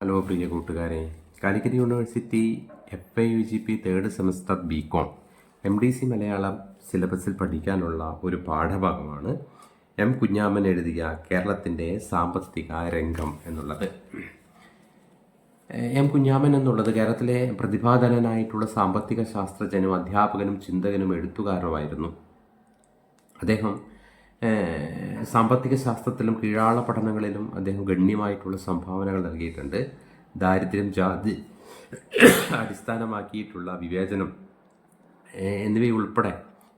Hello പ്രിയ കൂട്ടുകാരെ. Calicut University F Y U G P third semester B com M D C Malayalam സിലബസിൽ പഠിക്കാനുള്ള ഒരു പാഠഭാഗമാണ് M Kunjaman എഴുതിയ കേരളത്തിന്റെ സാമ്പത്തിക രംഗം എന്നുള്ളത്. എം കുഞ്ഞാമൻ എന്നുള്ളത് കേരളത്തിലെ പ്രതിഭാധനനായിട്ടുള്ള സാമ്പത്തിക ശാസ്ത്രജ്ഞനും അധ്യാപകനും ചിന്തകനും എഴുത്തുകാരുമായിരുന്നു. അദ്ദേഹം സാമ്പത്തിക ശാസ്ത്രത്തിലും കീഴാള പഠനങ്ങളിലും അദ്ദേഹം ഗണ്യമായിട്ടുള്ള സംഭാവനകൾ നൽകിയിട്ടുണ്ട്. ദാരിദ്ര്യം ജാതി അടിസ്ഥാനമാക്കിയിട്ടുള്ള വിവേചനം എന്നിവയുൾപ്പെടെ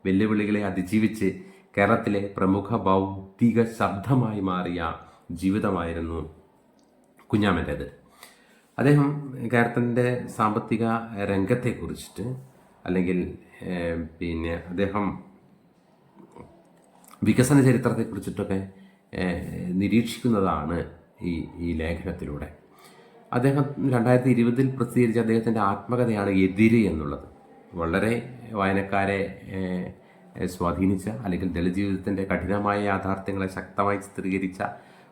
വെല്ലുവിളികളെ അതിജീവിച്ച് കേരളത്തിലെ പ്രമുഖ ബൗദ്ധിക ശബ്ദമായി മാറിയ ജീവിതമായിരുന്നു കുഞ്ഞാമന്റേത്. അദ്ദേഹം കേരളത്തിന്റെ സാമ്പത്തിക രംഗത്തെക്കുറിച്ചിട്ട് അല്ലെങ്കിൽ പിന്നെ അദ്ദേഹം വികസന ചരിത്രത്തെക്കുറിച്ചിട്ടൊക്കെ നിരീക്ഷിക്കുന്നതാണ് ഈ ഈ ലേഖനത്തിലൂടെ. അദ്ദേഹം രണ്ടായിരത്തി ഇരുപതിൽ പ്രസിദ്ധീകരിച്ച അദ്ദേഹത്തിന്റെ ആത്മകഥയാണ് എതിര് എന്നുള്ളത്. വളരെ വായനക്കാരെ സ്വാധീനിച്ച അല്ലെങ്കിൽ ജലജീവിതത്തിന്റെ കഠിനമായ യാഥാർത്ഥ്യങ്ങളെ ശക്തമായി ചിത്രീകരിച്ച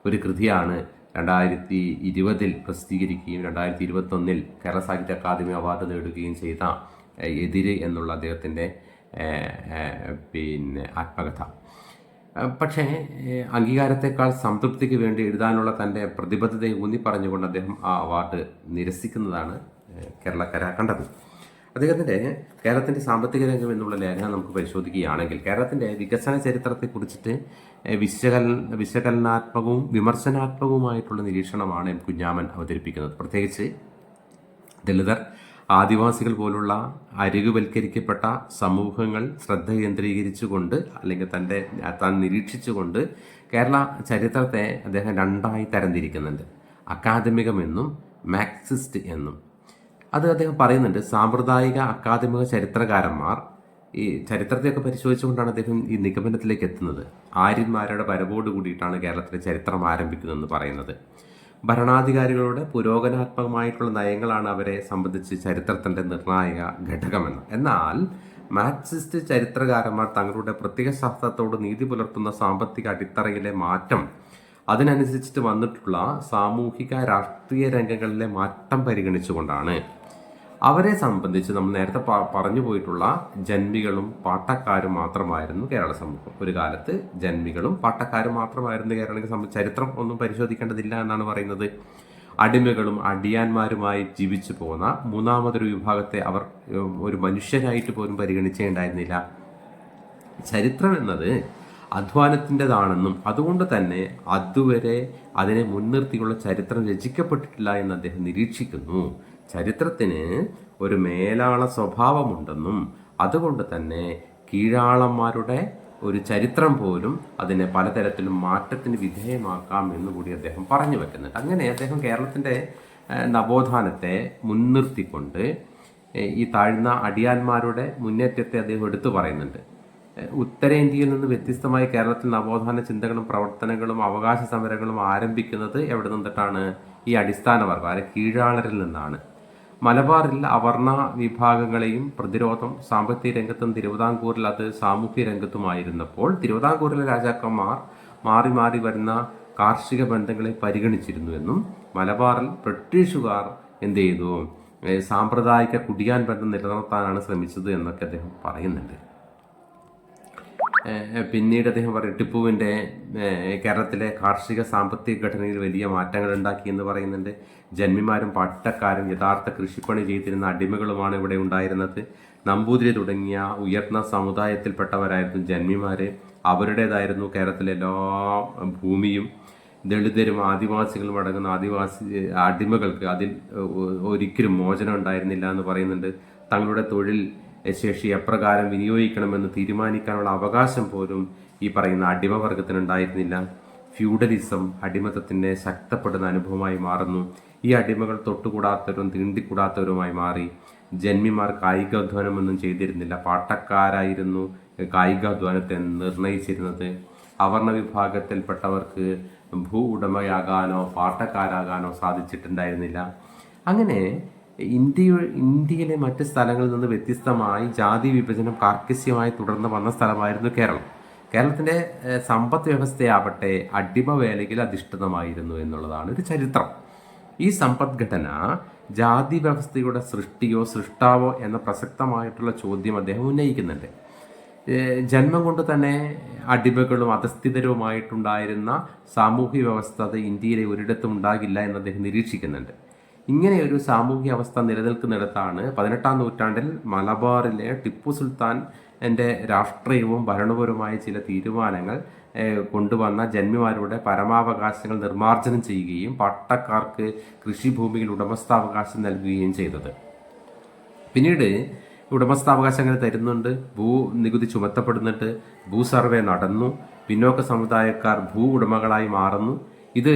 ഒരു കൃതിയാണ് രണ്ടായിരത്തി ഇരുപതിൽ പ്രസിദ്ധീകരിക്കുകയും രണ്ടായിരത്തി ഇരുപത്തൊന്നിൽ കേരള സാഹിത്യ അക്കാദമി അവാർഡ് നേടുകയും ചെയ്ത എതിര് എന്നുള്ള അദ്ദേഹത്തിന്റെ പിന്നെ ആത്മകഥ. പക്ഷേ അംഗീകാരത്തെക്കാൾ സംതൃപ്തിക്ക് വേണ്ടി എഴുതാനുള്ള തന്റെ പ്രതിബദ്ധതയെ ഊന്നി പറഞ്ഞുകൊണ്ട് അദ്ദേഹം ആ അവാർഡ് നിരസിക്കുന്നതാണ് കേരളക്കര കണ്ടത്. അദ്ദേഹത്തിന്റെ കേരളത്തിന്റെ സാമ്പത്തിക രംഗം എന്നുള്ള ലേഖനം നമുക്ക് പരിശോധിക്കുകയാണെങ്കിൽ കേരളത്തിന്റെ വികസന ചരിത്രത്തെക്കുറിച്ചിട്ട് വിശകല വിശകലനാത്മകവും വിമർശനാത്മകവുമായിട്ടുള്ള നിരീക്ഷണമാണ് എം കുഞ്ഞാമൻ അവതരിപ്പിക്കുന്നത്. പ്രത്യേകിച്ച് ദളിതർ ആദിവാസികൾ പോലുള്ള അരികുവൽക്കരിക്കപ്പെട്ട സമൂഹങ്ങൾ ശ്രദ്ധ കേന്ദ്രീകരിച്ചുകൊണ്ട് അല്ലെങ്കിൽ തന്റെ താൻ നിരീക്ഷിച്ചുകൊണ്ട് കേരള ചരിത്രത്തെ അദ്ദേഹം രണ്ടായി തരംതിരിക്കുന്നുണ്ട്. അക്കാദമികമെന്നും മാക്സിസ്റ്റ് എന്നും. അത് അദ്ദേഹം പറയുന്നുണ്ട് സാമ്പ്രദായിക അക്കാദമിക ചരിത്രകാരന്മാർ ഈ ചരിത്രത്തെയൊക്കെ പരിശോധിച്ചുകൊണ്ടാണ് അദ്ദേഹം ഈ നിഗമനത്തിലേക്ക് എത്തുന്നത്. ആര്യന്മാരുടെ വരവോട് കൂടിയിട്ടാണ് കേരളത്തിലെ ചരിത്രം ആരംഭിക്കുന്നതെന്ന് പറയുന്നത്. ഭരണാധികാരികളുടെ പുരോഗനാത്മകമായിട്ടുള്ള നയങ്ങളാണ് അവരെ സംബന്ധിച്ച് ചരിത്രത്തിന്റെ നിർണായക ഘടകമെന്ന്. എന്നാൽ മാർക്സിസ്റ്റ് ചരിത്രകാരന്മാർ തങ്ങളുടെ പ്രത്യേക ശാസ്ത്രത്തോട് നീതി പുലർത്തുന്ന സാമ്പത്തിക അടിത്തറയിലെ മാറ്റം അതിനനുസരിച്ചിട്ട് വന്നിട്ടുള്ള സാമൂഹിക രാഷ്ട്രീയ രംഗങ്ങളിലെ മാറ്റം പരിഗണിച്ചുകൊണ്ടാണ്. അവരെ സംബന്ധിച്ച് നമ്മൾ നേരത്തെ പറഞ്ഞു പോയിട്ടുള്ള ജന്മികളും പാട്ടക്കാരും മാത്രമായിരുന്നു കേരള സമൂഹം. ഒരു കാലത്ത് ജന്മികളും പാട്ടക്കാരും മാത്രമായിരുന്നു കേരളത്തെ സംബന്ധിച്ച് ചരിത്രം ഒന്നും പരിശോധിക്കേണ്ടതില്ല എന്നാണ് പറയുന്നത്. അടിമകളും അടിയാന്മാരുമായി ജീവിച്ചു പോന്ന മൂന്നാമതൊരു വിഭാഗത്തെ അവർ ഒരു മനുഷ്യരായിട്ട് പോലും പരിഗണിച്ചേണ്ടായിരുന്നില്ല. ചരിത്രം എന്നത് അധ്വാനത്തിന്റെതാണെന്നും അതുകൊണ്ട് തന്നെ അതുവരെ അതിനെ മുൻനിർത്തിയുള്ള ചരിത്രം രചിക്കപ്പെട്ടിട്ടില്ല എന്ന് അദ്ദേഹം നിരീക്ഷിക്കുന്നു. ചരിത്രത്തിന് ഒരു മേലാള സ്വഭാവമുണ്ടെന്നും അതുകൊണ്ട് തന്നെ കീഴാളന്മാരുടെ ഒരു ചരിത്രം പോലും അതിനെ പലതരത്തിലും മാറ്റത്തിന് വിധേയമാക്കാം എന്നുകൂടി അദ്ദേഹം പറഞ്ഞു വെക്കുന്നുണ്ട്. അങ്ങനെ അദ്ദേഹം കേരളത്തിന്റെ നവോത്ഥാനത്തെ മുൻനിർത്തിക്കൊണ്ട് ഈ താഴ്ന്ന അടിയാന്മാരുടെ മുന്നേറ്റത്തെ അദ്ദേഹം എടുത്തു പറയുന്നുണ്ട്. ഉത്തരേന്ത്യയിൽ നിന്ന് വ്യത്യസ്തമായി കേരളത്തിൽ നവോത്ഥാന ചിന്തകളും പ്രവർത്തനങ്ങളും അവകാശ സമരങ്ങളും ആരംഭിക്കുന്നത് എവിടെ നിന്നിട്ടാണ്? ഈ അടിസ്ഥാന വർഗം അല്ലെ കീഴാളരിൽ നിന്നാണ്. മലബാറിൽ അവർണ വിഭാഗങ്ങളെയും പ്രതിരോധം സാമ്പത്തിക രംഗത്തും തിരുവിതാംകൂറിൽ അത് സാമൂഹ്യ രംഗത്തുമായിരുന്നപ്പോൾ തിരുവിതാംകൂറിലെ രാജാക്കന്മാർ മാറി മാറി വരുന്ന കാർഷിക ബന്ധങ്ങളെ പരിഗണിച്ചിരുന്നു എന്നും മലബാറിൽ ബ്രിട്ടീഷുകാർ എന്ത് ചെയ്തു? സാമ്പ്രദായിക കുടിയാൻ ബന്ധം നിലനിർത്താനാണ് ശ്രമിച്ചത് എന്നൊക്കെ അദ്ദേഹം പറയുന്നുണ്ട്. പിന്നീട് അദ്ദേഹം പറയും ടിപ്പുവിന്റെ കേരളത്തിലെ കാർഷിക സാമ്പത്തിക ഘടനയിൽ വലിയ മാറ്റങ്ങൾ ഉണ്ടാക്കി എന്ന് പറയുന്നുണ്ട്. ജന്മിമാരും പട്ടക്കാരും യഥാർത്ഥ കൃഷിപ്പണി ചെയ്തിരുന്ന അടിമകളുമാണ് ഇവിടെ ഉണ്ടായിരുന്നത്. നമ്പൂതിരി തുടങ്ങിയ ഉയർന്ന സമുദായത്തിൽപ്പെട്ടവരായിരുന്നു ജന്മിമാർ അവരുടേതായിരുന്നു കേരളത്തിലെ എല്ലാ ഭൂമിയും. ദളിതരും ആദിവാസികളും അടങ്ങുന്ന ആദിവാസി അടിമകൾക്ക് അതിൽ ഒരിക്കലും മോചനം ഉണ്ടായിരുന്നില്ല എന്ന് പറയുന്നുണ്ട്. തങ്ങളുടെ തൊഴിൽ ശേഷി എപ്രകാരം വിനിയോഗിക്കണമെന്ന് തീരുമാനിക്കാനുള്ള അവകാശം പോലും ഈ പറയുന്ന അടിമവർഗത്തിനുണ്ടായിരുന്നില്ല. ഫ്യൂഡലിസം അടിമത്തത്തിന്റെ ശക്തപ്പെടുന്ന അനുഭവമായി മാറുന്നു. ഈ അടിമകൾ തൊട്ടുകൂടാത്തവരും തീണ്ടിക്കൂടാത്തവരുമായി മാറി. ജന്മിമാർ കായികാധ്വാനമൊന്നും ചെയ്തിരുന്നില്ല. പാട്ടക്കാരായിരുന്നു കായികാധ്വാനത്തെ നിർണയിച്ചിരുന്നത്. അവർണ വിഭാഗത്തിൽപ്പെട്ടവർക്ക് ഭൂ ഉടമയാകാനോ പാട്ടക്കാരാകാനോ സാധിച്ചിട്ടുണ്ടായിരുന്നില്ല. അങ്ങനെ ഇന്ത്യ ഇന്ത്യയിലെ മറ്റ് സ്ഥലങ്ങളിൽ നിന്ന് വ്യത്യസ്തമായി ജാതി വിഭജനം കാർക്കശ്യമായി തുടർന്ന് വന്ന സ്ഥലമായിരുന്നു കേരളം. കേരളത്തിന്റെ സമ്പദ് വ്യവസ്ഥയാവട്ടെ അടിമ വേലയിൽ അധിഷ്ഠിതമായിരുന്നു എന്നുള്ളതാണ് ഒരു ചരിത്രം. ഈ സമ്പദ്ഘടന ജാതി വ്യവസ്ഥയുടെ സൃഷ്ടിയോ സൃഷ്ടാവോ എന്ന പ്രസക്തമായിട്ടുള്ള ചോദ്യം അദ്ദേഹം ഉന്നയിക്കുന്നുണ്ട്. ജന്മം കൊണ്ട് തന്നെ അടിമകളും അധസ്ഥിതരുമായിട്ടുണ്ടായിരുന്ന സാമൂഹ്യ വ്യവസ്ഥ അത് ഇന്ത്യയിലെ ഒരിടത്തും ഉണ്ടാകില്ല എന്ന് അദ്ദേഹം നിരീക്ഷിക്കുന്നുണ്ട്. ഇങ്ങനെ ഒരു സാമൂഹ്യ അവസ്ഥ നിലനിൽക്കുന്നിടത്താണ് പതിനെട്ടാം നൂറ്റാണ്ടിൽ മലബാറിലെ ടിപ്പു സുൽത്താൻ എന്റെ രാഷ്ട്രീയവും ഭരണപരവുമായ ചില തീരുമാനങ്ങൾ കൊണ്ടുവന്ന ജന്മിമാരുടെ പരമാവകാശങ്ങൾ നിർമ്മാർജനം ചെയ്യുകയും പട്ടക്കാർക്ക് കൃഷിഭൂമിയിൽ ഉടമസ്ഥാവകാശം നൽകുകയും ചെയ്തത്. പിന്നീട് ഉടമസ്ഥാവകാശങ്ങൾ തരുന്നുണ്ട് ഭൂ നികുതി ചുമത്തപ്പെടുന്നുണ്ട് ഭൂ സർവേ നടന്നു പിന്നോക്ക സമുദായക്കാർ ഭൂ ഉടമകളായി മാറുന്നു. ഇത്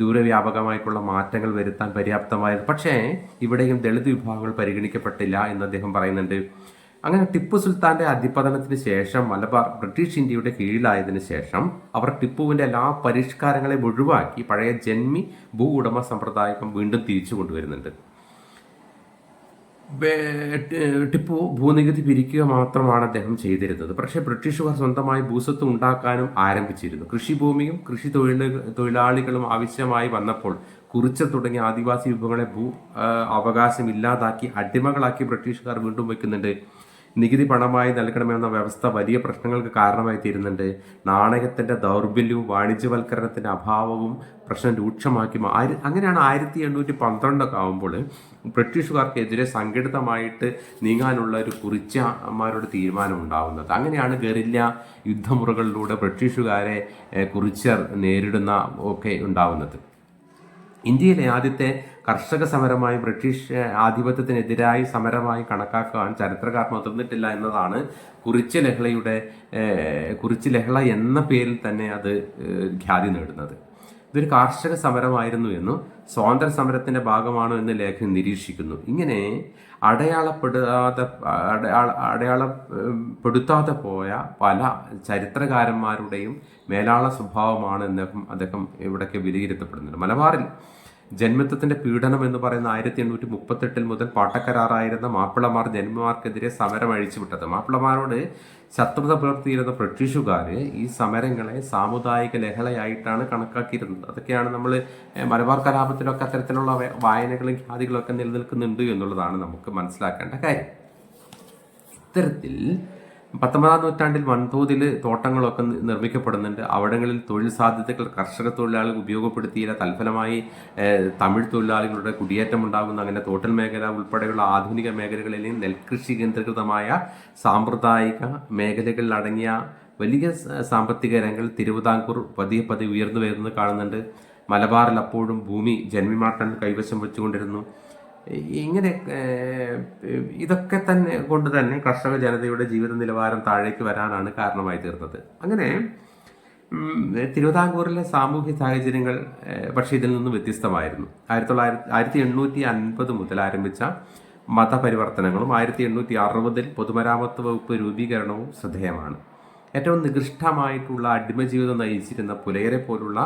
ദൂരവ്യാപകമായിട്ടുള്ള മാറ്റങ്ങൾ വരുത്താൻ പര്യാപ്തമായത് പക്ഷേ ഇവിടെയും ദളിത് വിഭാഗങ്ങൾ പരിഗണിക്കപ്പെട്ടില്ല എന്ന് അദ്ദേഹം പറയുന്നുണ്ട്. അങ്ങനെ ടിപ്പു സുൽത്താന്റെ അധിപതനത്തിന് ശേഷം മലബാർ ബ്രിട്ടീഷ് ഇന്ത്യയുടെ കീഴിലായതിനു ശേഷം അവർ ടിപ്പുവിന്റെ എല്ലാ പരിഷ്കാരങ്ങളെ ഒഴിവാക്കി പഴയ ജന്മി ഭൂ ഉടമ സമ്പ്രദായം വീണ്ടും തിരിച്ചു കൊണ്ടുവരുന്നുണ്ട്. ടിപ്പു ഭൂനികുതി പിരിക്കുക മാത്രമാണ് അദ്ദേഹം ചെയ്തിരുന്നത്. പക്ഷേ ബ്രിട്ടീഷുകാർ സ്വന്തമായി ഭൂസ്വത്ത് ഉണ്ടാക്കാനും ആരംഭിച്ചിരുന്നു. കൃഷിഭൂമിയും കൃഷി തൊഴിൽ തൊഴിലാളികളും ആവശ്യമായി വന്നപ്പോൾ കുറിച്ച തുടങ്ങിയ ആദിവാസി വിഭവങ്ങളെ ഭൂ അവകാശം ഇല്ലാതാക്കി അടിമകളാക്കി ബ്രിട്ടീഷുകാർ വീണ്ടും വയ്ക്കുന്നുണ്ട്. നികുതി പണമായി നൽകണമെന്ന വ്യവസ്ഥ വലിയ പ്രശ്നങ്ങൾക്ക് കാരണമായി തീരുന്നുണ്ട്. നാണയത്തിന്റെ ദൗർബല്യവും വാണിജ്യവൽക്കരണത്തിന്റെ അഭാവവും പ്രശ്നം രൂക്ഷമാക്കി ആയിര- അങ്ങനെയാണ് ആയിരത്തി എണ്ണൂറ്റി പന്ത്രണ്ടൊക്കെ ആകുമ്പോൾ ബ്രിട്ടീഷുകാർക്കെതിരെ സംഘടിതമായിട്ട് നീങ്ങാനുള്ള ഒരു കുറിച്ചമാരുടെ തീരുമാനം ഉണ്ടാവുന്നത്. അങ്ങനെയാണ് ഗറില്ല യുദ്ധമുറകളിലൂടെ ബ്രിട്ടീഷുകാരെ കുറിച്ചർ നേരിടുന്ന ഒക്കെ ഉണ്ടാവുന്നത്. ഇന്ത്യയിലെ ആദ്യത്തെ കർഷക സമരമായി ബ്രിട്ടീഷ് ആധിപത്യത്തിനെതിരായി സമരമായി കണക്കാക്കാൻ ചരിത്രകാർ മുതിർന്നിട്ടില്ല എന്നതാണ് കുറിച്ച് ലഹളയുടെ കുറിച്ച് ലഹള എന്ന പേരിൽ തന്നെ അത് ഖ്യാതി നേടുന്നത്. ഇതൊരു കാർഷിക സമരമായിരുന്നു എന്നും സ്വാതന്ത്ര്യ സമരത്തിന്റെ ഭാഗമാണോ എന്ന് ലേഖനം നിരീക്ഷിക്കുന്നു. ഇങ്ങനെ അടയാളപ്പെടാതെ അടയാള അടയാളപ്പെടുത്താതെ പോയ പല ചരിത്രകാരന്മാരുടെയും മേലാള സ്വഭാവമാണ് അദ്ദേഹം അദ്ദേഹം ഇവിടേക്ക് വിലയിരുത്തപ്പെടുന്നുണ്ട്. മലബാറിൽ ജന്മത്വത്തിന്റെ പീഡനം എന്ന് പറയുന്ന ആയിരത്തി എണ്ണൂറ്റി മുപ്പത്തെട്ടിൽ മുതൽ പാട്ടക്കരാറായിരുന്ന മാപ്പിളമാർ ജന്മമാർക്കെതിരെ സമരം അഴിച്ചുവിട്ടത്. മാപ്പിളമാരോട് ശത്രുത പുലർത്തിയിരുന്ന ബ്രിട്ടീഷുകാർ ഈ സമരങ്ങളെ സാമുദായിക ലഹളയായിട്ടാണ് കണക്കാക്കിയിരുന്നത്. അതൊക്കെയാണ് നമ്മൾ മലബാർ കലാപത്തിലൊക്കെ അത്തരത്തിലുള്ള വായനകളും ഖ്യാതികളൊക്കെ നിലനിൽക്കുന്നുണ്ട് എന്നുള്ളതാണ് നമുക്ക് മനസ്സിലാക്കേണ്ട കാര്യം. ഇത്തരത്തിൽ പത്തൊമ്പതാം നൂറ്റാണ്ടിൽ വൻതോതിൽ തോട്ടങ്ങളൊക്കെ നിർമ്മിക്കപ്പെടുന്നുണ്ട്. അവിടങ്ങളിൽ തൊഴിൽ സാധ്യതകൾ കർഷക തൊഴിലാളികൾ ഉപയോഗപ്പെടുത്തിയില്ല. തൽഫലമായി തമിഴ് തൊഴിലാളികളുടെ കുടിയേറ്റം ഉണ്ടാകുന്ന. അങ്ങനെ തോട്ടൽ മേഖല ഉൾപ്പെടെയുള്ള ആധുനിക മേഖലകളിലെയും നെൽകൃഷി കേന്ദ്രീകൃതമായ സാമ്പ്രദായിക മേഖലകളിൽ അടങ്ങിയ വലിയ സാമ്പത്തിക രംഗങ്ങൾ തിരുവിതാംകൂർ പതിയെ പതിയെ ഉയർന്നു വരുന്നത് കാണുന്നുണ്ട്. മലബാറിൽ അപ്പോഴും ഭൂമി ജന്മിമാട്ടൻ കൈവശം വെച്ചുകൊണ്ടിരുന്നു. ഇങ്ങനെ ഇതൊക്കെ തന്നെ കൊണ്ട് തന്നെ കർഷക ജനതയുടെ ജീവിത നിലവാരം താഴേക്ക് വരാനാണ് കാരണമായി തീർന്നത്. അങ്ങനെ തിരുവിതാംകൂറിലെ സാമൂഹ്യ സാഹചര്യങ്ങൾ പക്ഷേ ഇതിൽ നിന്നും വ്യത്യസ്തമായിരുന്നു. ആയിരത്തി തൊള്ളായിരത്തി ആയിരത്തി എണ്ണൂറ്റി അൻപത് മുതൽ ആരംഭിച്ച മതപരിവർത്തനങ്ങളും ആയിരത്തി എണ്ണൂറ്റി അറുപതിൽ പൊതുമരാമത്ത് വകുപ്പ് രൂപീകരണവും ശ്രദ്ധേയമാണ്. ഏറ്റവും നികൃഷ്ടമായിട്ടുള്ള അടിമജീവിതം നയിച്ചിരുന്ന പുലയരെ പോലുള്ള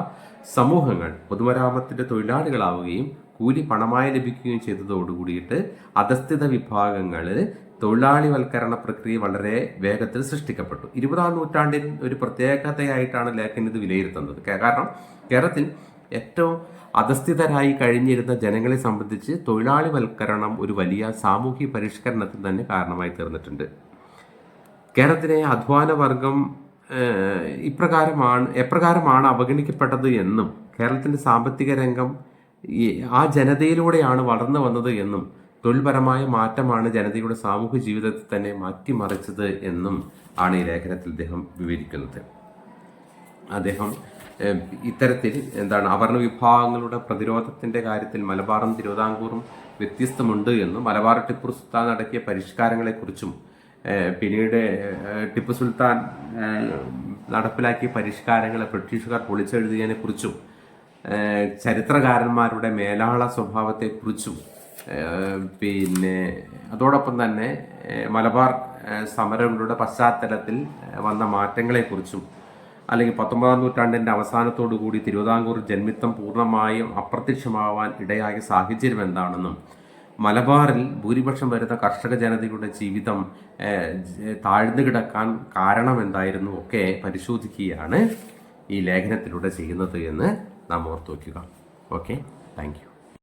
സമൂഹങ്ങൾ പൊതുമരാമത്തിന്റെ തൊഴിലാളികളാവുകയും കൂലി പണമായി ലഭിക്കുകയും ചെയ്തതോടുകൂടിയിട്ട് അധസ്ഥിത വിഭാഗങ്ങൾ തൊഴിലാളിവൽക്കരണ പ്രക്രിയ വളരെ വേഗത്തിൽ സൃഷ്ടിക്കപ്പെട്ടു. ഇരുപതാം നൂറ്റാണ്ടിൽ ഒരു പ്രത്യേകതയായിട്ടാണ് ലേഖൻ ഇത് വിലയിരുത്തുന്നത്. കാരണം കേരളത്തിൽ ഏറ്റവും അധസ്ഥിതരായി കഴിഞ്ഞിരുന്ന ജനങ്ങളെ സംബന്ധിച്ച് തൊഴിലാളിവൽക്കരണം ഒരു വലിയ സാമൂഹ്യ പരിഷ്കരണത്തിന് തന്നെ കാരണമായി തീർന്നിട്ടുണ്ട്. കേരളത്തിലെ അധ്വാന വർഗം ഇപ്രകാരമാണ് എപ്രകാരമാണ് അവഗണിക്കപ്പെട്ടത് എന്നും കേരളത്തിന്റെ സാമ്പത്തിക രംഗം ആ ജനതയിലൂടെയാണ് വളർന്നു വന്നത് എന്നും തൊഴിൽപരമായ മാറ്റമാണ് ജനതയുടെ സാമൂഹ്യ ജീവിതത്തിൽ തന്നെ മാറ്റിമറിച്ചത് എന്നും ആണ് ഈ ലേഖനത്തിൽ അദ്ദേഹം വിവരിക്കുന്നത്. അദ്ദേഹം ഇത്തരത്തിൽ എന്താണ് അവർണ വിഭാഗങ്ങളുടെ പ്രതിരോധത്തിന്റെ കാര്യത്തിൽ മലബാറും തിരുവിതാംകൂറും വ്യത്യസ്തമുണ്ട് എന്നും മലബാർ ടിപ്പു സുൽത്താൻ നടത്തിയ പരിഷ്കാരങ്ങളെക്കുറിച്ചും പിന്നീട് ടിപ്പു സുൽത്താൻ നടപ്പിലാക്കിയ പരിഷ്കാരങ്ങളെ ബ്രിട്ടീഷുകാർ പൊളിച്ചെഴുതിയതിനെ കുറിച്ചും ചരിത്രകാരന്മാരുടെ മേലാള സ്വഭാവത്തെക്കുറിച്ചും പിന്നെ അതോടൊപ്പം തന്നെ മലബാർ സമരങ്ങളുടെ പശ്ചാത്തലത്തിൽ വന്ന മാറ്റങ്ങളെക്കുറിച്ചും അല്ലെങ്കിൽ പത്തൊമ്പതാം നൂറ്റാണ്ടിന്റെ അവസാനത്തോടു കൂടി തിരുവിതാംകൂർ ജന്മിത്തം പൂർണമായും അപ്രത്യക്ഷമാവാൻ ഇടയായ സാഹചര്യം എന്താണെന്നും മലബാറിൽ ഭൂരിപക്ഷം വരുന്ന കർഷക ജനതയുടെ ജീവിതം താഴ്ന്നു കിടക്കാൻ കാരണം എന്തായിരുന്നു ഒക്കെ പരിശോധിക്കുകയാണ് ഈ ലേഖനത്തിലൂടെ ചെയ്യുന്നത് എന്ന് നാം ഓർത്തു വയ്ക്കുക ഓക്കെ താങ്ക് യു